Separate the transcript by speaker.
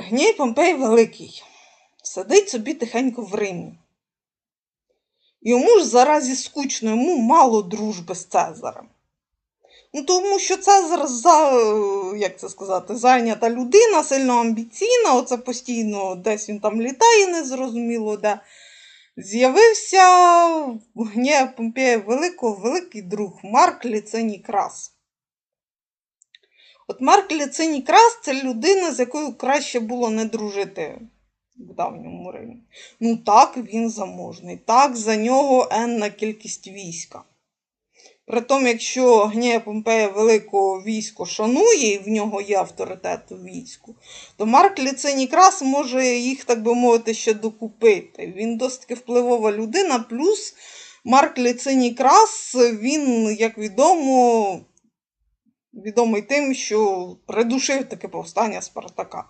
Speaker 1: Гній Помпей Великий сидить собі тихенько в Римі. Йому ж заразі скучно, йому мало дружби з Цезарем. Ну, тому що Цезар за, як це сказати, зайнята людина, сильно амбіційна, оце постійно десь він там літає, незрозуміло де. З'явився Гнія Помпея Великого великий друг Марк Ліциній Крас. От Марк Ліциній Крас це людина, з якою краще було не дружити в давньому Римі. Ну так, він заможний, так, за нього енна кількість війська. Притом, якщо Гнія Помпея Великого військо шанує, і в нього є авторитет у війську, то Марк Ліциній Крас може їх, так би мовити, ще докупити. Він досить впливова людина, плюс Марк Ліциній Крас, він, як відомо, відомий тим, що придушив таке повстання Спартака.